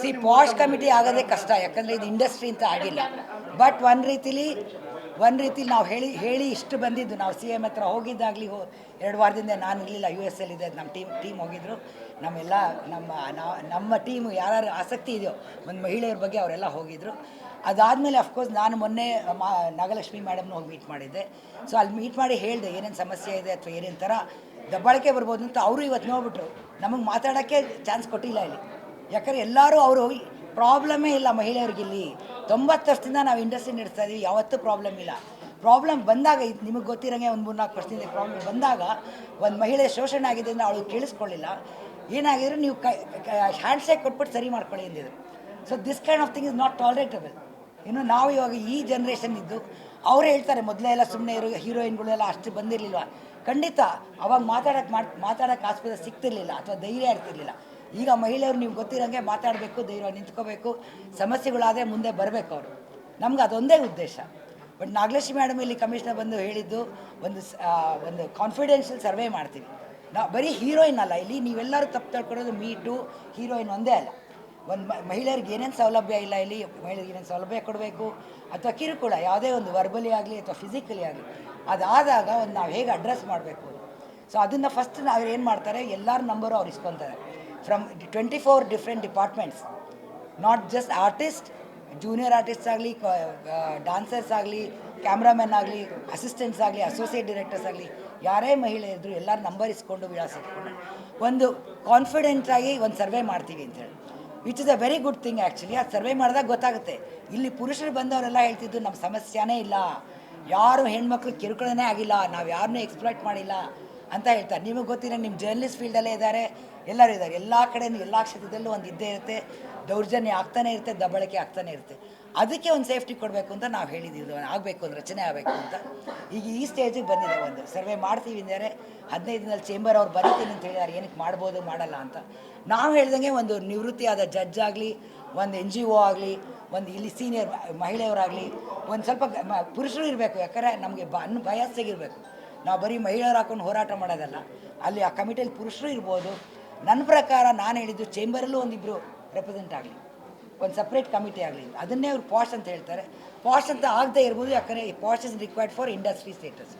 C posh committee ಆಗೋದೇ ಕಷ್ಟ ಯಾಕಂದರೆ ಇದು ಇಂಡಸ್ಟ್ರಿ ಅಂತ ಆಗಿಲ್ಲ. ಬಟ್ ಒಂದು ರೀತಿಲಿ ಒಂದು ರೀತಿಲಿ ನಾವು ಹೇಳಿ ಹೇಳಿ ಇಷ್ಟು ಬಂದಿದ್ದು. ನಾವು ಸಿ ಎಂ ಹತ್ರ ಹೋಗಿದ್ದಾಗಲಿ ಹೋ ಎರಡು ವಾರದಿಂದ ನಾನು ಇರಲಿಲ್ಲ ಯು ಎಸ್ ಎಲ್ ಇದೆ ನಮ್ಮ ಟೀಮ್ ಟೀಮ್ ಹೋಗಿದ್ರು. ನಮ್ಮೆಲ್ಲ ನಮ್ಮ ನಾವು ನಮ್ಮ ಟೀಮು ಯಾರ್ಯಾರು ಆಸಕ್ತಿ ಇದೆಯೋ ಒಂದು ಮಹಿಳೆಯರ ಬಗ್ಗೆ ಅವರೆಲ್ಲ ಹೋಗಿದ್ರು. ಅದಾದಮೇಲೆ ಅಫ್ಕೋರ್ಸ್ ನಾನು ಮೊನ್ನೆ ಮಾ ನಾಗಲಕ್ಷ್ಮಿ ಮೇಡಮ್ನ ಹೋಗಿ ಮೀಟ್ ಮಾಡಿದ್ದೆ. ಸೊ ಅಲ್ಲಿ ಮೀಟ್ ಮಾಡಿ ಹೇಳಿದೆ ಏನೇನು ಸಮಸ್ಯೆ ಇದೆ ಅಥವಾ ಏನೇನು ಥರ ದಬ್ಬಾಳಿಕೆ ಬರ್ಬೋದು ಅಂತ ಅವರು ಇವತ್ತು ನೋಡ್ಬಿಟ್ರು. ನಮಗೆ ಮಾತಾಡೋಕ್ಕೆ ಚಾನ್ಸ್ ಕೊಟ್ಟಿಲ್ಲ ಇಲ್ಲಿ. ಯಾಕಂದ್ರೆ ಎಲ್ಲರೂ ಅವರು ಪ್ರಾಬ್ಲಮೇ ಇಲ್ಲ ಮಹಿಳೆಯರಿಗೆ ಇಲ್ಲಿ. ತೊಂಬತ್ತು ವರ್ಷದಿಂದ ನಾವು ಇಂಡಸ್ಟ್ರಿ ನಡೆಸ್ತಾ ಇದ್ದೀವಿ ಯಾವತ್ತೂ ಪ್ರಾಬ್ಲಮ್ ಇಲ್ಲ. ಪ್ರಾಬ್ಲಮ್ ಬಂದಾಗ, ಇದು ನಿಮಗೆ ಗೊತ್ತಿರೋಂಗೆ ಒಂದು ಮೂರ್ನಾಲ್ಕು ವರ್ಷದಿಂದ ಪ್ರಾಬ್ಲಮ್ ಬಂದಾಗ, ಒಂದು ಮಹಿಳೆ ಶೋಷಣೆ ಆಗಿದೆ ಅಂದರೆ ಅವಳು ಕೇಳಿಸ್ಕೊಳ್ಳಿಲ್ಲ. ಏನಾಗಿದ್ರು ನೀವು ಕೈ ಹ್ಯಾಂಡ್ ಶೇಕ್ ಕೊಟ್ಬಿಟ್ಟು ಸರಿ ಮಾಡ್ಕೊಳ್ಳಿ ಅಂದಿದ್ರು. So this kind of thing is not tolerable ಇನ್ನು ನಾವು ಇವಾಗ ಈ ಜನ್ರೇಷನ್ ಇದ್ದು, ಅವರೇ ಹೇಳ್ತಾರೆ, ಮೊದಲೇ ಎಲ್ಲ ಸುಮ್ಮನೆ ಇರೋ ಹೀರೋಯಿನ್ಗಳೆಲ್ಲ ಅಷ್ಟು ಬಂದಿರಲಿಲ್ವ? ಖಂಡಿತ, ಅವಾಗ ಮಾತಾಡೋಕ್ಕೆ ಮಾಡ್ ಮಾತಾಡೋಕ್ಕೆ ಆಸ್ಪತ್ರೆ ಸಿಗ್ತಿರ್ಲಿಲ್ಲ, ಅಥವಾ ಧೈರ್ಯ ಇರ್ತಿರ್ಲಿಲ್ಲ. ಈಗ ಮಹಿಳೆಯರು ನೀವು ಗೊತ್ತಿರೋಂಗೆ ಮಾತಾಡಬೇಕು, ಧೈರ್ಯ ನಿಂತ್ಕೋಬೇಕು, ಸಮಸ್ಯೆಗಳಾದರೆ ಮುಂದೆ ಬರಬೇಕು ಅವರು. ನಮ್ಗೆ ಅದೊಂದೇ ಉದ್ದೇಶ. ಬಟ್ ನಾಗಲಕ್ಷ್ಮಿ ಮೇಡಮ್ ಇಲ್ಲಿ ಕಮಿಷನರ್ ಬಂದು ಹೇಳಿದ್ದು, ಒಂದು ಒಂದು ಕಾನ್ಫಿಡೆನ್ಷಿಯಲ್ ಸರ್ವೆ ಮಾಡ್ತೀವಿ. ನಾ, ಬರೀ ಹೀರೋಯಿನ್ ಅಲ್ಲ, ಇಲ್ಲಿ ನೀವೆಲ್ಲರೂ ತಪ್ಪು ತಿಳ್ಕೊಳ್ಳೋದು ಮೀಟು ಹೀರೋಯಿನ್ ಒಂದೇ ಅಲ್ಲ. ಒಂದು ಮಹಿಳೆಯರಿಗೆ ಏನೇನು ಸೌಲಭ್ಯ ಇಲ್ಲ ಇಲ್ಲಿ, ಮಹಿಳೆಯರಿಗೆ ಏನೇನು ಸೌಲಭ್ಯ ಕೊಡಬೇಕು, ಅಥವಾ ಕಿರುಕುಳ, ಯಾವುದೇ ಒಂದು ವರ್ಬಲಿ ಆಗಲಿ ಅಥವಾ ಫಿಸಿಕಲಿ ಆಗಲಿ, ಅದಾದಾಗ ಒಂದು ನಾವು ಹೇಗೆ ಅಡ್ರೆಸ್ ಮಾಡಬೇಕು ಸೊ ಅದನ್ನು ಫಸ್ಟ್ ನಾವು ಏನು ಮಾಡ್ತಾರೆ, ಎಲ್ಲರ ನಂಬರು ಅವ್ರು ಇಸ್ಕೊತಾರೆ. From twenty four different departments not just artist junior artist ಆಗಲಿ ಡಾನ್ಸರ್ಸ್ ಆಗಲಿ ಕ್ಯಾಮ್ರಾಮನ್ ಆಗಲಿ ಅಸಿಸ್ಟೆಂಟ್ಸ್ ಆಗಲಿ ಅಸೋಸಿಯೇಟ್ ಡೈರೆಕ್ಟರ್ಸ್ ಆಗಲಿ ಯಾರೇ ಮಹಿಳೆ ಇದ್ದರೂ ಎಲ್ಲರೂ ನಂಬರ್ ಇಸ್ಕೊಂಡು ವಿಳಾಸ ಇಟ್ಕೊಂಡು. ಒಂದು ಕಾನ್ಫಿಡೆಂಟಾಗಿ ಒಂದು ಸರ್ವೆ ಮಾಡ್ತೀವಿ ಅಂತೇಳಿ which is a very good thing actually ಅದು ಸರ್ವೆ ಮಾಡಿದಾಗ ಗೊತ್ತಾಗುತ್ತೆ. ಇಲ್ಲಿ ಪುರುಷರು ಬಂದವರೆಲ್ಲ ಹೇಳ್ತಿದ್ದು ನಮ್ಮ ಸಮಸ್ಯೆನೇ ಇಲ್ಲ. ಯಾರು ಹೆಣ್ಮಕ್ಳು ಕಿರುಕುಳನೇ ಆಗಿಲ್ಲ. ನಾವು ಯಾರನ್ನೂ ಎಕ್ಸ್ಪ್ಲಾಯ್ಟ್ ಮಾಡಿಲ್ಲ. ಅಂತ ಹೇಳ್ತಾರೆ. ನಿಮಗೆ ಗೊತ್ತಿಲ್ಲ, ನಿಮ್ಮ ಜರ್ನಲಿಸ್ಟ್ ಫೀಲ್ಡಲ್ಲೇ ಇದ್ದಾರೆ, ಎಲ್ಲರೂ ಇದ್ದಾರೆ. ಎಲ್ಲ ಕಡೆಯೂ ಎಲ್ಲ ಕ್ಷೇತ್ರದಲ್ಲೂ ಒಂದು ಇದ್ದೇ ಇರುತ್ತೆ. ದೌರ್ಜನ್ಯ ಆಗ್ತಾನೆ ಇರುತ್ತೆ, ದಬ್ಬಳಕೆ ಆಗ್ತಾನೆ ಇರುತ್ತೆ. ಅದಕ್ಕೆ ಒಂದು ಸೇಫ್ಟಿ ಕೊಡಬೇಕು ಅಂತ ನಾವು ಹೇಳಿದ್ದೀವಿ. ಆಗಬೇಕು ಒಂದು ರಚನೆ ಆಗಬೇಕು ಅಂತ. ಈಗ ಈ ಸ್ಟೇಜಿಗೆ ಬಂದಿದೆ ಒಂದು. ಸರ್ವೆ ಮಾಡ್ತೀವಿ ಅಂದರೆ ಹದಿನೈದು ದಿನದಲ್ಲಿ ಚೇಂಬರ್ ಅವ್ರು ಬರೀತೀನಿ ಅಂತ ಹೇಳಿದಾರೆ ಏನಕ್ಕೆ ಮಾಡ್ಬೋದು, ಮಾಡಲ್ಲ ಅಂತ. ನಾವು ಹೇಳ್ದಂಗೆ ಒಂದು ನಿವೃತ್ತಿಯಾದ ಜಡ್ಜ್ ಆಗಲಿ, ಒಂದು ಎನ್ ಜಿ ಒ ಆಗಲಿ, ಒಂದು ಇಲ್ಲಿ ಸೀನಿಯರ್ ಮಹಿಳೆಯವರಾಗಲಿ, ಒಂದು ಸ್ವಲ್ಪ ಪುರುಷರು ಇರಬೇಕು. ಯಾಕಂದರೆ ನಮಗೆ ಬ, ಅನ್ ನಾವು ಬರೀ ಮಹಿಳೆಯರು ಹಾಕೊಂಡು ಹೋರಾಟ ಮಾಡೋದಲ್ಲ. ಅಲ್ಲಿ ಆ ಕಮಿಟಿಯಲ್ಲಿ ಪುರುಷರು ಇರ್ಬೋದು. ನನ್ನ ಪ್ರಕಾರ ನಾನು ಹೇಳಿದ್ದು ಚೇಂಬರಲ್ಲೂ ಒಂದಿಬ್ಬರು ರೆಪ್ರೆಸೆಂಟ್ ಆಗಲಿ. ಒಂದು ಸಪ್ರೇಟ್ ಕಮಿಟಿ ಆಗಲಿ. ಅದನ್ನೇ ಅವ್ರು ಪಾಶ್ ಅಂತ ಹೇಳ್ತಾರೆ. ಪಾಶ್ ಅಂತ ಆಗದೆ ಇರ್ಬೋದು, ಯಾಕಂದರೆ ಈ POSH is required for industry status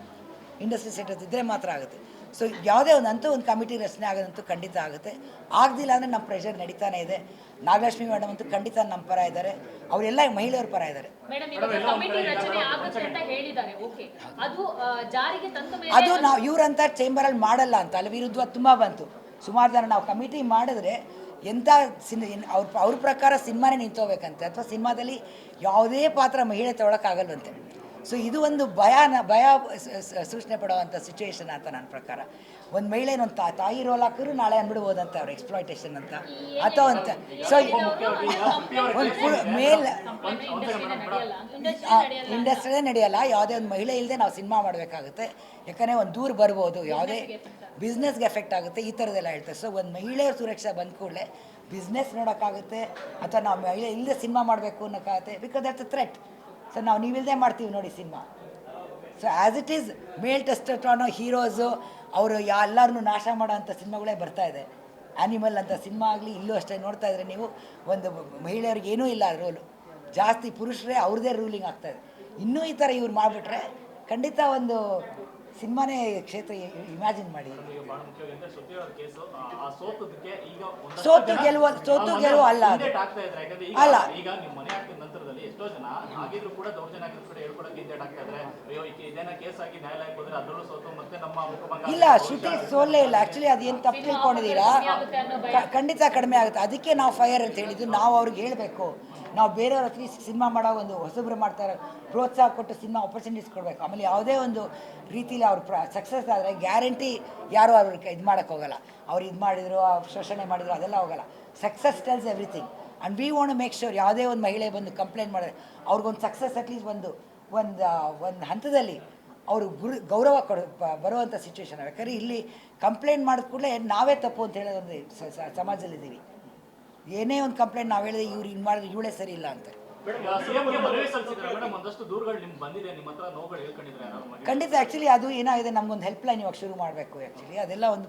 industry status ಇದ್ದರೆ ಮಾತ್ರ ಆಗುತ್ತೆ. ಸೊ ಯಾವುದೇ ಒಂದಂತೂ ಅಂತೂ ಒಂದು ಕಮಿಟಿ ರಚನೆ ಆಗೋದಂತೂ ಖಂಡಿತ ಆಗುತ್ತೆ. ಆಗದಿಲ್ಲ ಅಂದರೆ ನಮ್ಮ ಪ್ರೆಷರ್ ನಡೀತಾನೆ ಇದೆ. ನಾಗಲಕ್ಷ್ಮಿ ಮೇಡಮ್ ಅಂತೂ ಖಂಡಿತ ನಮ್ಮ ಪರ ಇದ್ದಾರೆ. ಅವರೆಲ್ಲ ಮಹಿಳೆಯರ ಪರ ಇದ್ದಾರೆ. ಮೇಡಮ್ ಕಮಿಟಿ ರಚನೆ ಆಗುತ್ತೆ ಅಂತ ಹೇಳಿದ್ದಾರೆ. ಓಕೆ ಅದು ನಾವು ಇವರಂತ ಚೇಂಬರಲ್ಲಿ ಮಾಡಲ್ಲ ಅಂತ. ಅಲ್ಲಿ ವಿರುದ್ಧ ತುಂಬ ಬಂತು. ಸುಮಾರು ಜನ ನಾವು ಕಮಿಟಿ ಮಾಡಿದ್ರೆ ಎಂಥ ಸಿನ್ ಅವ್ರ ಅವ್ರ ಪ್ರಕಾರ ಸಿನಿಮಾನೇ ನಿಂತೋಗ್ಬೇಕಂತೆ. ಅಥವಾ ಸಿನಿಮಾದಲ್ಲಿ ಯಾವುದೇ ಪಾತ್ರ ಮಹಿಳೆ ತೊಗೊಳಕ್ಕಾಗಲ್ವಂತೆ. ಸೊ ಇದು ಒಂದು ಭಯನ ಭಯ ಸೂಚನೆ ಪಡುವಂಥ ಸಿಚುವೇಶನ್ ಅಂತ ನನ್ನ ಪ್ರಕಾರ. ಒಂದು ಮಹಿಳೆ ಒಂದು ತಾ ತಾಯಿ ರೋಲ್ ಹಾಕಿದ್ರು ನಾಳೆ ಅಂದ್ಬಿಡ್ಬೋದಂತ ಅವ್ರು ಎಕ್ಸ್ಪ್ಲಾಯ್ಟೇಷನ್ ಅಂತ. ಅಥವಾ ಅಂತ. ಸೊ ಒಂದು ಮೇಲ್ ಇಂಡಸ್ಟ್ರಿಯೇ ನಡೆಯಲ್ಲ. ಯಾವುದೇ ಒಂದು ಮಹಿಳೆ ಇಲ್ಲದೆ ನಾವು ಸಿನಿಮಾ ಮಾಡಬೇಕಾಗುತ್ತೆ. ಯಾಕಂದರೆ ಒಂದು ದೂರ ಬರ್ಬೋದು. ಯಾವುದೇ ಬಿಸ್ನೆಸ್ಗೆ ಎಫೆಕ್ಟ್ ಆಗುತ್ತೆ. ಈ ಥರದ್ದೆಲ್ಲ ಹೇಳ್ತಾರೆ. ಸೊ ಒಂದು ಮಹಿಳೆಯರ ಸುರಕ್ಷೆ ಬಂದ ಕೂಡಲೇ ಬಿಸ್ನೆಸ್ ನೋಡೋಕ್ಕಾಗುತ್ತೆ. ಅಥವಾ ನಾವು ಮಹಿಳೆ ಇಲ್ಲದೆ ಸಿನಿಮಾ ಮಾಡಬೇಕು ಅನ್ನೋಕ್ಕಾಗುತ್ತೆ. Because that's a threat so ನಾವು ನೀವಿಲ್ಲದೆ ಮಾಡ್ತೀವಿ ನೋಡಿ cinema. So as it is male testosterone heroes ಅವರು ಎಲ್ಲರನ್ನೂ ನಾಶ ಮಾಡೋ ಅಂಥ ಸಿನಿಮಾಗಳೇ ಬರ್ತಾ ಇದೆ. ಆ್ಯನಿಮಲ್ ಅಂತ ಸಿನಿಮಾ ಆಗಲಿ ಇಲ್ಲೂ ಅಷ್ಟೇ ನೋಡ್ತಾ ಇದ್ರೆ ನೀವು ಒಂದು ಮಹಿಳೆಯರಿಗೆ ಏನೂ ಇಲ್ಲ ರೋಲು ಜಾಸ್ತಿ ಪುರುಷರೇ ಅವ್ರದ್ದೇ ರೂಲಿಂಗ್ ಆಗ್ತಾ ಇದೆ. ಇನ್ನೂ ಈ ಥರ ಇವ್ರು ಮಾಡಿಬಿಟ್ರೆ ಖಂಡಿತ ಒಂದು ಸಿನಿಮಾನೇ ಕ್ಷೇತ್ರ ಇಮ್ಯಾಜಿನ್ ಮಾಡಿ. ಸೋತು ಗೆಲುವ ಸೋತು ಗೆಲುವು ಅಲ್ಲ ಅಲ್ಲ. ಎಷ್ಟೋ ಜನ ಆಗಿದ್ರು ಕೂಡ ದೌರ್ಜನ್ಯ ಆಗಿದ್ರು ಕೂಡ ಹೇಳ್ಕೊಡಕ್ಕೆ ಹಿಂದೇಟ್ ಆಗ್ತಾ ಅಯ್ಯೋ ಈಗ ಇದೇನ ಕೇಸ್ ಆಗಿ ನ್ಯಾಯಾಲಯಕ್ಕೆ ಹೋದ್ರೆ ಅದರಲ್ಲೂ ಸೋತು ಮತ್ತೆ ನಮ್ಮ ಮುಖಭಂಗ ಇಲ್ಲ ಶ್ರುತಿ ಸೋಲೇ ಇಲ್ಲ. ಆ್ಯಕ್ಚುಲಿ ಅದೇನು ತಪ್ಪು ತಿಳ್ಕೊಂಡಿದ್ದೀರಾ? ಖಂಡಿತ ಕಡಿಮೆ ಆಗುತ್ತೆ. ಅದಕ್ಕೆ ನಾವು ಫೈರ್ ಅಂತ ಹೇಳಿದ್ದು ನಾವು ಅವ್ರಿಗೆ ಹೇಳಬೇಕು. ನಾವು ಬೇರೆಯವ್ರ ಹತ್ರ ಸಿನಿಮಾ ಮಾಡೋ ಒಂದು ಹೊಸಬ್ರು ಮಾಡ್ತಾರೆ ಪ್ರೋತ್ಸಾಹ ಕೊಟ್ಟು ಸಿನಿಮಾ ಆಪರ್ಚುನಿಟೀಸ್ ಕೊಡಬೇಕು. ಆಮೇಲೆ ಯಾವುದೇ ಒಂದು ರೀತಿಲಿ ಅವ್ರು ಪ್ರ ಸಕ್ಸಸ್ ಆದರೆ ಗ್ಯಾರಂಟಿ ಯಾರು ಅವ್ರಿಗೆ ಇದು ಮಾಡೋಕ್ಕೆ ಹೋಗಲ್ಲ. ಅವ್ರು ಇದು ಮಾಡಿದ್ರು ಅವ್ರು ಶೋಷಣೆ ಮಾಡಿದ್ರು ಅದೆಲ್ಲ ಹೋಗಲ್ಲ. Success tells everything and we want make sure ಯಾವುದೇ ಒಂದು ಮಹಿಳೆ ಬಂದು ಕಂಪ್ಲೇಂಟ್ ಮಾಡಿದ್ರೆ ಅವ್ರಿಗೊಂದು ಸಕ್ಸಸ್ ಅಟ್ಲೀಸ್ಟ್ ಒಂದು ಒಂದು ಒಂದು ಹಂತದಲ್ಲಿ ಅವರು ಗುರು ಗೌರವ ಕೊಡ ಬರುವಂಥ ಸಿಚುವೇಶನ್ ಯಾಕಂದರೆ ಇಲ್ಲಿ ಕಂಪ್ಲೇಂಟ್ ಮಾಡಿದ ಕೂಡಲೇ ನಾವೇ ತಪ್ಪು ಅಂತ ಹೇಳೋದೊಂದು ಒಂದು ಸಮಾಜದಲ್ಲಿದ್ದೀವಿ. ಏನೇ ಒಂದು ಕಂಪ್ಲೇಂಟ್ ನಾವು ಹೇಳಿದ್ರೆ ಇವ್ರು ಹಿಂಗೆ ಮಾಡಿದ್ರೆ ಇವಳೇ ಸರಿ ಇಲ್ಲ ಅಂತ. ಖಂಡಿತ ಆ್ಯಕ್ಚುಲಿ ಅದು ಏನಾಗಿದೆ ನಮ್ಗೊಂದು ಹೆಲ್ಪ್ ಲೈನ್ ಇವಾಗ ಶುರು ಮಾಡಬೇಕು ಆ್ಯಕ್ಚುಲಿ ಅದೆಲ್ಲ ಒಂದು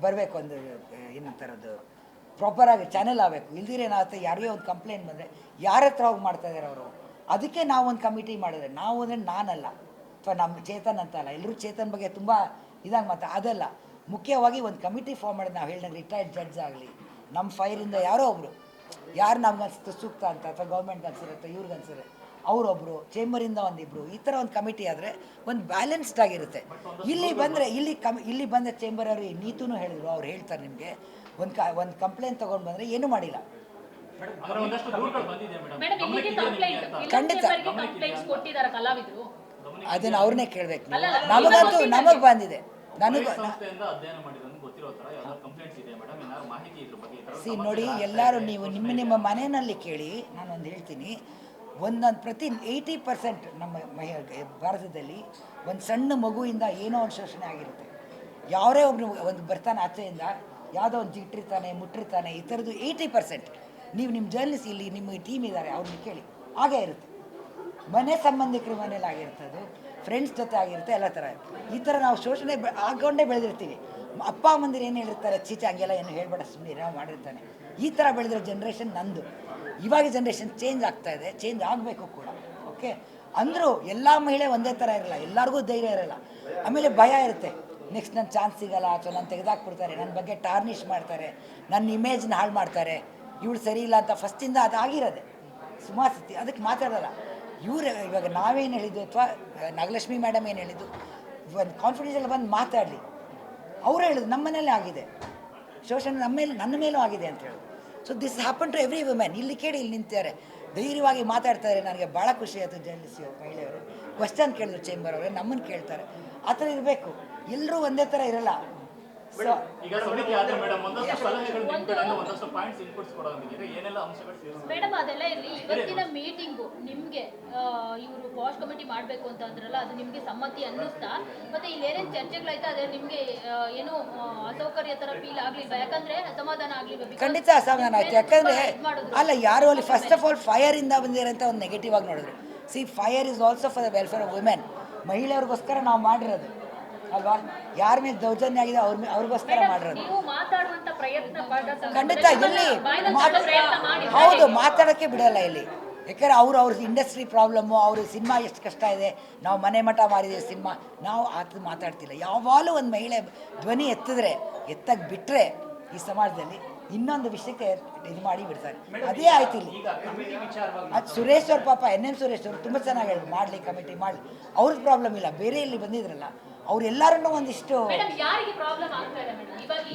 ಬರಬೇಕು ಒಂದು ಏನಂತಾರದು ಪ್ರಾಪರಾಗಿ ಚಾನೆಲ್ ಆಗಬೇಕು. ಇಲ್ದಿರೇ ಏನಾಗುತ್ತೆ ಯಾರಿಗೇ ಒಂದು ಕಂಪ್ಲೇಂಟ್ ಬಂದರೆ ಯಾರ ಹತ್ರ ಹೋಗಿ ಮಾಡ್ತಾ ಇದ್ದಾರೆ ಅವರು? ಅದಕ್ಕೆ ನಾವು ಒಂದು ಕಮಿಟಿ ಮಾಡಿದ್ರೆ. ನಾವು ಅಂದರೆ ನಾನಲ್ಲ. ಅಥವಾ ನಮ್ಮ ಚೇತನ್ ಅಂತ ಅಲ್ಲ. ಎಲ್ಲರೂ ಚೇತನ್ ಬಗ್ಗೆ ತುಂಬ ಇದಾಗಿ ಮಾತಾ ಅದಲ್ಲ. ಮುಖ್ಯವಾಗಿ ಒಂದು ಕಮಿಟಿ ಫಾರ್ಮ್ ಮಾಡಿದ್ರೆ ನಾವು ಹೇಳಿದಂಗೆ ರಿಟೈರ್ಡ್ ಜಡ್ಜ್ ಆಗಲಿ ನಮ್ಮ ಫೈರಿಂದ ಯಾರೋ ಒಬ್ಬರು ಯಾರು ನಮ್ಗೆ ಅನ್ಸುತ್ತೆ ಸೂಕ್ತ ಅಂತ, ಅಥವಾ ಗೌರ್ಮೆಂಟ್ಗೆ ಅನ್ಸಿರುತ್ತೆ ಇವ್ರಿಗೆ ಅನ್ಸಿರುತ್ತೆ. ಅವರೊಬ್ಬರು ಚೇಂಬರಿಂದ ಒಂದಿಬ್ಬರು ಈ ಥರ ಒಂದು ಕಮಿಟಿ ಆದರೆ ಒಂದು ಬ್ಯಾಲೆನ್ಸ್ಡ್ ಆಗಿರುತ್ತೆ. ಇಲ್ಲಿ ಬಂದರೆ ಇಲ್ಲಿ ಕಮ್ ಇಲ್ಲಿ ಬಂದ ಚೇಂಬರ್ ಅವರು ನೀತೂ ಹೇಳಿದ್ರು. ಅವ್ರು ಹೇಳ್ತಾರೆ ನಿಮಗೆ. ಒಂದು ಕ ಒಂದು ಕಂಪ್ಲೇಂಟ್ ತಗೊಂಡು ಬಂದರೆ ಏನೂ ಮಾಡಿಲ್ಲ. ಖಂಡಿತ. ಕಂಪ್ಲೇಂಟ್ಸ್ ಕೊಟ್ಟಿದ್ದಾರೆ ಕಲಾವಿದರು. ಅದನ್ನು ಅವ್ರನ್ನೇ ಕೇಳಬೇಕು ನಮಗಂತೂ ನಮಗೆ ಬಂದಿದೆ. ನನಗೆ ಸಂಸ್ಥೆಯಿಂದ ಅಧ್ಯಯನ ಮಾಡಿರೋದು ಗೊತ್ತಿರೋ ತರ ಯಾವ್ದಾದ್ರು ಕಂಪ್ಲೇಂಟ್ಸ್ ಇದೆ ಮೇಡಮ್? ಏನಾದ್ರು ಮಾಹಿತಿ ಇದ್ರ ಬಗ್ಗೆ ಸಿ ನೋಡಿ ಎಲ್ಲರೂ ನೀವು ನಿಮ್ಮ ನಿಮ್ಮ ಮನೆಯಲ್ಲಿ ಕೇಳಿ ನಾನೊಂದು ಹೇಳ್ತೀನಿ. ಒಂದೊಂದು ಪ್ರತಿ ಏಯ್ಟಿ ಪರ್ಸೆಂಟ್ ನಮ್ಮ ಮಹಿ ಭಾರತದಲ್ಲಿ ಒಂದು ಸಣ್ಣ ಮಗುವಿಂದ ಏನೋ ಒಂದು ಶೋಷಣೆ ಆಗಿರುತ್ತೆ. ಯಾರೇ ಒಬ್ರು ಒಂದು ಬರ್ತಾನೆ ಆಚೆಯಿಂದ ಯಾವುದೋ ಒಂದು ಜಿಟ್ಟಿರ್ತಾನೆ ಮುಟ್ಟಿರ್ತಾನೆ, ಈ ಥರದ್ದು ಏಯ್ಟಿ ಪರ್ಸೆಂಟ್ ನೀವು ನಿಮ್ಮ ಜರ್ನಲಿಸ್ ಇಲ್ಲಿ, ನಿಮ್ಮ ಟೀಮ್ ಇದ್ದಾರೆ ಅವ್ರನ್ನ ಕೇಳಿ. ಹಾಗೇ ಇರುತ್ತೆ. ಮನೆ ಸಂಬಂಧಿಕರ ಮನೇಲಿ ಆಗಿರ್ತದೆ ಫ್ರೆಂಡ್ಸ್ ಜೊತೆ ಆಗಿರುತ್ತೆ, ಎಲ್ಲ ಥರ ಈ ಥರ ನಾವು ಶೋಷಣೆ ಆಗೊಂಡೇ ಬೆಳೆದಿರ್ತೀವಿ. ಅಪ್ಪ ಅಮ್ಮಂದಿರು ಏನು ಹೇಳಿರ್ತಾರೆ ಚೀಚೆ ಹಂಗೆಲ್ಲ ಏನು ಹೇಳ್ಬೇಡ ಸುಮ್ಮನೆ ನಾವು ಮಾಡಿರ್ತಾನೆ. ಈ ಥರ ಬೆಳೆದಿರೋ ಜನ್ರೇಷನ್ ನಂದು. ಇವಾಗ ಜನ್ರೇಷನ್ ಚೇಂಜ್ ಆಗ್ತಾ ಇದೆ ಚೇಂಜ್ ಆಗಬೇಕು ಕೂಡ ಓಕೆ ಅಂದರೂ ಎಲ್ಲ ಮಹಿಳೆ ಒಂದೇ ಥರ ಇರಲ್ಲ, ಎಲ್ಲರಿಗೂ ಧೈರ್ಯ ಇರಲ್ಲ. ಆಮೇಲೆ ಭಯ ಇರುತ್ತೆ. ನೆಕ್ಸ್ಟ್ ನನ್ನ ಚಾನ್ಸ್ ಸಿಗಲ್ಲ ಅಥವಾ ನಾನು ತೆಗೆದಾಕ್ಬಿಡ್ತಾರೆ ನನ್ನ ಬಗ್ಗೆ ಟಾರ್ನಿಷ್ ಮಾಡ್ತಾರೆ ನನ್ನ ಇಮೇಜ್ನ ಹಾಳು ಮಾಡ್ತಾರೆ, ಇವಳು ಸರಿ ಇಲ್ಲ ಅಂತ ಫಸ್ಟಿಂದ ಅದು ಆಗಿರೋದೆ. ಸುಮಾರು ಸತಿ ಅದಕ್ಕೆ ಮಾತಾಡೋಲ್ಲ. ಇವ್ರು ಇವಾಗ ನಾವೇನು ಹೇಳಿದ್ದು ಅಥವಾ, ನಾಗಲಕ್ಷ್ಮಿ ಮೇಡಮ್ ಏನು ಹೇಳಿದ್ದು, ಒಂದು ಕಾನ್ಫಿಡೆನ್ಸಲ್ಲಿ ಬಂದು ಮಾತಾಡಲಿ. ಅವರು ಹೇಳಿದ್ರು ನಮ್ಮ ಮನೇಲೇ ಆಗಿದೆ. ಶೋಷಣೆ ನಮ್ಮ ಮೇಲೆ, ನನ್ನ ಮೇಲೂ ಆಗಿದೆ ಅಂತ ಹೇಳಿದ್ರು so this happen to every women ಇಲ್ಲಿ ಕೇಳಿ, ಇಲ್ಲಿ ನಿಂತಿದ್ದಾರೆ. ಧೈರ್ಯವಾಗಿ ಮಾತಾಡ್ತಾರೆ ನನಗೆ ಭಾಳ ಖುಷಿ ಆಯಿತು ಜರ್ನಲಿಸ್ಟ್ ಮಹಿಳೆಯವರು ಕ್ವಶನ್ ಕೇಳಿದ್ರು ಚೇಂಬರ್ ಅವರೇ ನಮ್ಮನ್ನು ಕೇಳ್ತಾರೆ. ಆ ಥರ ಇರಬೇಕು. ಎಲ್ಲರೂ ಒಂದೇ ಥರ ಇರಲ್ಲ. ಮೇಡಮ್ ಒಂದಷ್ಟು ಸಲಹೆಗಳು ನಿಮ್ ಪಾಯಿಂಟ್ಸ್ ಇನ್ಪುಟ್ಸ್ ಕೊಡೋದಿದೆ ಏನೆಲ್ಲ ಅಂಶಗಳು ಸೇರಿಸ್ಬೇಕು? ಮೇಡಮ್ ಅದೆಲ್ಲ ಇರಲಿ. ಇವತ್ತಿನ ಮೀಟಿಂಗು ನಿಮ್ಗೆ ಇವರು ವಾಶ್ ಕಮಿಟಿ ಮಾಡಬೇಕು ಅಂತ ಅಂದ್ರಲ್ಲ ಅದು ನಿಮ್ಗೆ ಸಮ್ಮತಿ ಅನ್ನಿಸ್ತಾ? ಮತ್ತೆ ಇಲ್ಲಿ ಏನೇನು ಚರ್ಚೆಗಳಾಯ್ತು ಅದೇ ನಿಮ್ಗೆ ಏನೋ ಅಸೌಕರ್ಯ ತರ ಫೀಲ್ ಆಗ್ಲಿಲ್ವಾ? ಯಾಕಂದ್ರೆ ಅಸಮಾಧಾನ ಆಗ್ಲಿಲ್ವಾ? ಖಂಡಿತ ಅಸಮಾಧಾನ ಆಯ್ತು. ಯಾಕಂದ್ರೆ ಅಲ್ಲ ಯಾರು ಅಲ್ಲಿ ಫಸ್ಟ್ ಆಫ್ ಆಲ್ ಫೈರ್ ಇಂದ ಬಂದಿರಂತ ಒಂದು ನೆಗೆಟಿವ್ ಆಗಿ ನೋಡಿದ್ರು. See FIRE is also for the welfare of women ಮಹಿಳೆಯರಿಗೋಸ್ಕರ ನಾವು ಮಾಡಿರೋದು ಅಲ್ವಾ? ಯಾರ ಮೇಲೆ ದೌರ್ಜನ್ಯ ಆಗಿದೆ ಅವ್ರ ಅವ್ರಿಗೋಸ್ಕರ ಮಾಡಿರೋದು. ಖಂಡಿತ ಇಲ್ಲಿ ಹೌದು ಮಾತಾಡೋಕ್ಕೆ ಬಿಡಲ್ಲ ಇಲ್ಲಿ. ಯಾಕಂದ್ರೆ ಅವ್ರು ಅವ್ರ ಇಂಡಸ್ಟ್ರಿ ಪ್ರಾಬ್ಲಮ್ಮು ಅವ್ರ ಸಿನಿಮಾ ಎಷ್ಟು ಕಷ್ಟ ಇದೆ ನಾವು ಮನೆ ಮಠ ಮಾರಿದ್ದೀವಿ ಸಿನಿಮಾ ನಾವು ಆತ ಮಾತಾಡ್ತಿಲ್ಲ. ಯಾವಾಗಲೂ ಒಂದು ಮಹಿಳೆ ಧ್ವನಿ ಎತ್ತಿದ್ರೆ ಎತ್ತಕ್ಕೆ ಬಿಟ್ಟರೆ ಈ ಸಮಾಜದಲ್ಲಿ ಇನ್ನೊಂದು ವಿಷಯಕ್ಕೆ ಇದು ಮಾಡಿ ಬಿಡ್ತಾರೆ ಅದೇ ಆಯ್ತು ಇಲ್ಲಿ ಈಗ ಕಮಿಟಿ ವಿಚಾರವಾಗಿ ಅದು ಸುರೇಶ್ ಅವ್ರ ಪಾಪ ಎನ್ ಎಂ ಸುರೇಶ್ ಅವರು ತುಂಬ ಚೆನ್ನಾಗಿ ಹೇಳಿ ಮಾಡಲಿ ಕಮಿಟಿ ಮಾಡಲಿ ಅವ್ರದ್ದು ಪ್ರಾಬ್ಲಮ್ ಇಲ್ಲ ಬೇರೆ ಇಲ್ಲಿ ಬಂದಿದ್ರಲ್ಲ ಅವರೆಲ್ಲರನ್ನೂ ಒಂದಿಷ್ಟು